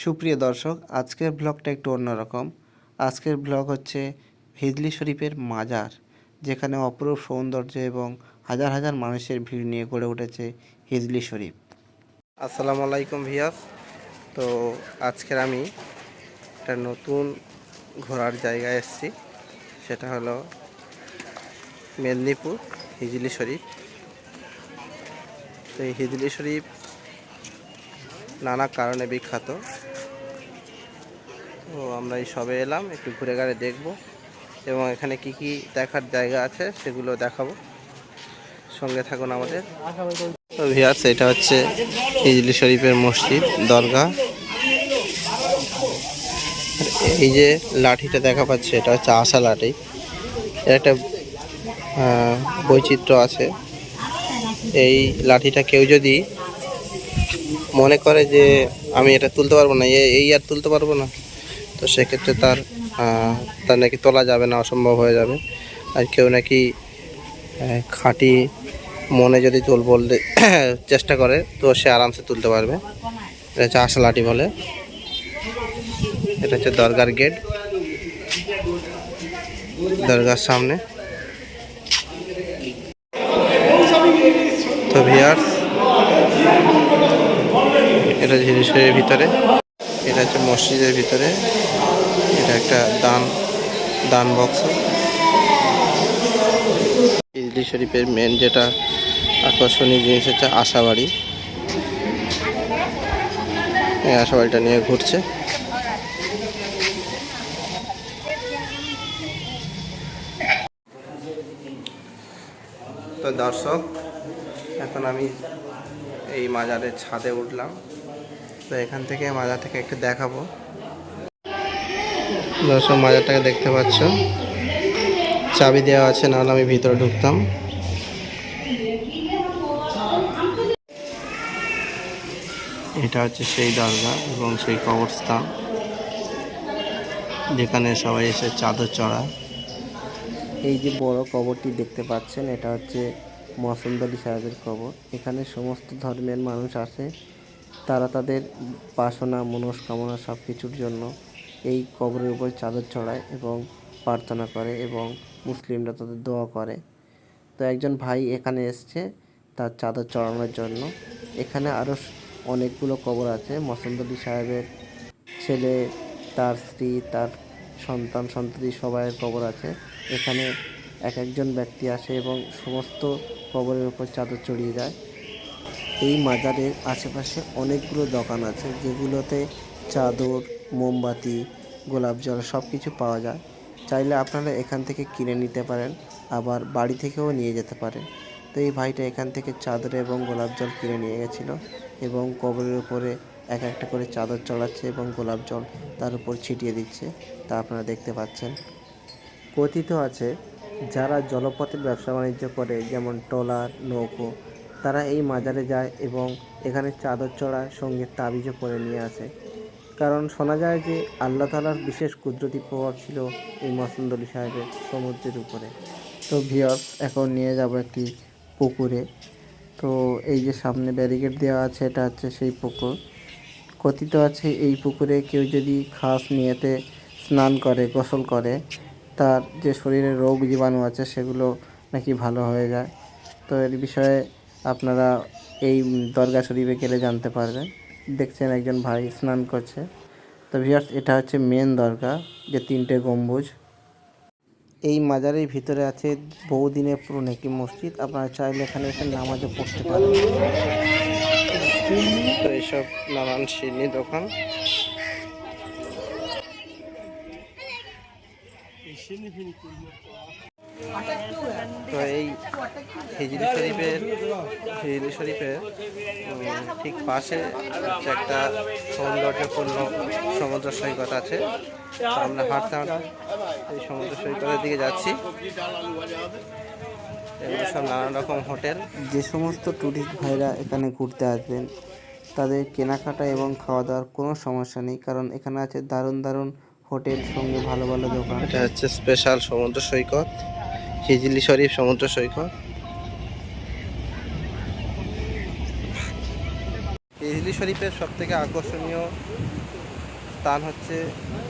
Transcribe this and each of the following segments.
সুপ্রিয় দর্শক, আজকের ব্লগটা একটু অন্যরকম। আজকের ব্লগ হচ্ছে হিজলি শরীফের মাজার, যেখানে অপরূপ সৌন্দর্য এবং হাজার হাজার মানুষের ভিড় নিয়ে গড়ে উঠেছে হিজলি শরীফ। আসসালামু আলাইকুম ভিয়াস তো আজকের আমি একটা নতুন ঘোরার জায়গায় এসেছি, সেটা হলো মেদিনীপুর হিজলি শরীফ। তো এই হিজলি শরীফ নানা কারণে বিখ্যাত। তো আমরা এই সবে এলাম, একটু ঘুরে ঘাড়ে দেখব। এবং এখানে কি কি দেখার জায়গা আছে সেগুলো দেখাবো। সঙ্গে থাকুন আমাদের। এটা হচ্ছে ইজলি শরীফের মসজিদ দরগা এই যে লাঠিটা দেখা পাচ্ছে, এটা হচ্ছে আশা লাঠি। এর একটা বৈচিত্র্য আছে। এই লাঠিটা কেউ যদি মনে করে যে আমি এটা তুলতে পারব না এই আর তুলতে পারব না তো সেক্ষেত্রে তার তার নাকি তোলা যাবে না, অসম্ভব হয়ে যাবে। আর কেউ নাকি খাঁটি মনে যদি তুল বলতে চেষ্টা করে, তো সে আরামসে তুলতে পারবে। এটা হচ্ছে আশা লাঠি বলে। এটা হচ্ছে দরগার গেট। দরগার সামনে। তো ভিয়ার্স এটা জিনিসের ভিতরে। এটা হচ্ছে মসজিদের ভিতরে। এটা একটা দান দান বক্স ইজলি শরীফের মেন যেটা আকর্ষণীয় জিনিস হচ্ছে আশাবাড়ি। এই আশাবাড়িটা নিয়ে ঘুরছে। তো দর্শক, এখন আমি এই মাজারের ছাদে উঠলাম। তো এখান থেকে মাজার থেকে একটু দেখাবো। দর্শক, মাজারটাকে দেখতে পাচ্ছ। চাবি দেওয়া আছে, নাহলে আমি ভিতরে ঢুকতাম। এটা হচ্ছে সেই দরগা এবং সেই কবরস্থান, যেখানে সবাই এসে চাদর চড়া। এই যে বড় কবরটি দেখতে পাচ্ছেন, এটা হচ্ছে মসন্দ আলী সাহেবের কবর। এখানে সমস্ত ধর্মের মানুষ আসে। তারা তাদের বাসনা, মনস্কামনা সব কিছুর জন্য এই কবরের উপর চাদর চড়ায় এবং প্রার্থনা করে এবং মুসলিমরা তাদের দোয়া করে। তো একজন ভাই এখানে এসছে তার চাদর চড়ানোর জন্য। এখানে আরও অনেকগুলো কবর আছে। মসন্দ আলী সাহেবের ছেলে, তার স্ত্রী, তার সন্তান, সন্ততি সবাইয়ের কবর আছে। এখানে এক একজন ব্যক্তি আসে এবং সমস্ত কবরের উপর চাদর চড়িয়ে যায়। এই মাজারের আশেপাশে অনেকগুলো দোকান আছে যেগুলোতে চাদর, মোমবাতি, গোলাপ জল সব কিছু পাওয়া যায়। চাইলে আপনারা এখান থেকে কিনে নিতে পারেন, আবার বাড়ি থেকেও নিয়ে যেতে পারেন। তো এই ভাইটা এখান থেকে চাদর এবং গোলাপ জল কিনে নিয়ে গেছিল এবং কবরের উপরে এক একটা করে চাদর চড়াচ্ছে এবং গোলাপ জল তার উপর ছিটিয়ে দিচ্ছে। তা আপনারা দেখতে পাচ্ছেন। কথিত আছে, যারা জলপথের ব্যবসা বাণিজ্য করে, যেমন ট্রলার, নৌকো তারা এই মাজারে যায় এবং এখানে চাদর চড়ায় সঙ্গে তাবিজও পরে নিয়ে আসে। কারণ শোনা যায় যে আল্লাহ তালার বিশেষ কুদরতি প্রভাব ছিল এই মসন্দলি সাহেবের সমুদ্রের উপরে। তো ভিয়স এখন নিয়ে যাব একটি পুকুরে। তো এই যে সামনে ব্যারিকেড দেওয়া আছে, এটা হচ্ছে সেই পুকুর। কথিত আছে, এই পুকুরে কেউ যদি খাস নিয়েতে স্নান করে, গোসল করে, তার যে শরীরে রোগ জীবাণু আছে, সেগুলো নাকি ভালো হয়ে যায়। তো এর বিষয়ে আপনারা এই দরগা শরীফে গেলে জানতে পারবেন। দেখছেন একজন ভাই স্নান করছে। তো ভিয়ার্স এটা হচ্ছে মেন দরগা, যে তিনটে গম্বুজ। এই মাজারের ভিতরে আছে বহুদিনের পুরনো একটি মসজিদ। আপনারা চাইলে এখানে এসে নামাজও পড়তে পারেন। তো এইসব নানান সিন্নি দোকান। তো এই হিজলি শরীফের হিজলি শরীফের ঠিক পাশে একটা সৌন্দর্যপূর্ণ সমুদ্র সৈকত আছে আমরা হাঁটতে হাঁটতে এই সমুদ্র সৈকতের দিকে যাচ্ছি। এগুলো সব নানান রকম হোটেল। যে সমস্ত ট্যুরিস্ট ভাইরা এখানে ঘুরতে আসবেন তাদের কেনাকাটা এবং খাওয়া দাওয়ার কোনো সমস্যা নেই কারণ এখানে আছে দারুণ দারুণ হোটেল সঙ্গে ভালো ভালো দোকান। এটা হচ্ছে স্পেশাল সমুদ্র সৈকত। হিজলি শরীফ, সমুদ্র সৈকত। হিজলি শরীফের সব থেকে আকর্ষণীয় স্থান হচ্ছে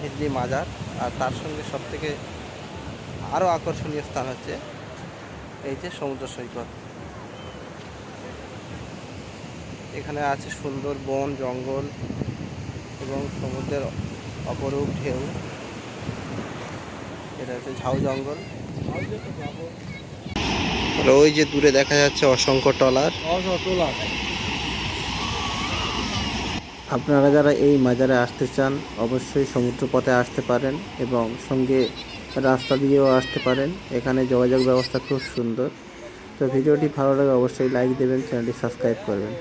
হিজলি মাজার, আর তার সঙ্গে সব থেকে আরও আকর্ষণীয় স্থান হচ্ছে এই যে সমুদ্র সৈকত। এখানে আছে সুন্দর বন, জঙ্গল এবং সমুদ্রের অপরূপ ঢেউ। এটা হচ্ছে ঝাউ জঙ্গল। আর ওই যে দূরে দেখা যাচ্ছে অসংখ্য টলার আপনারা যারা এই মাজারে আসতে চান অবশ্যই সমুদ্র পথে আসতে পারেন এবং সঙ্গে রাস্তা দিয়েও আসতে পারেন। এখানে যোগাযোগ ব্যবস্থা খুব সুন্দর। তো ভিডিওটি ভালো লাগে অবশ্যই লাইক দেবেন চ্যানেলটি সাবস্ক্রাইব করবেন।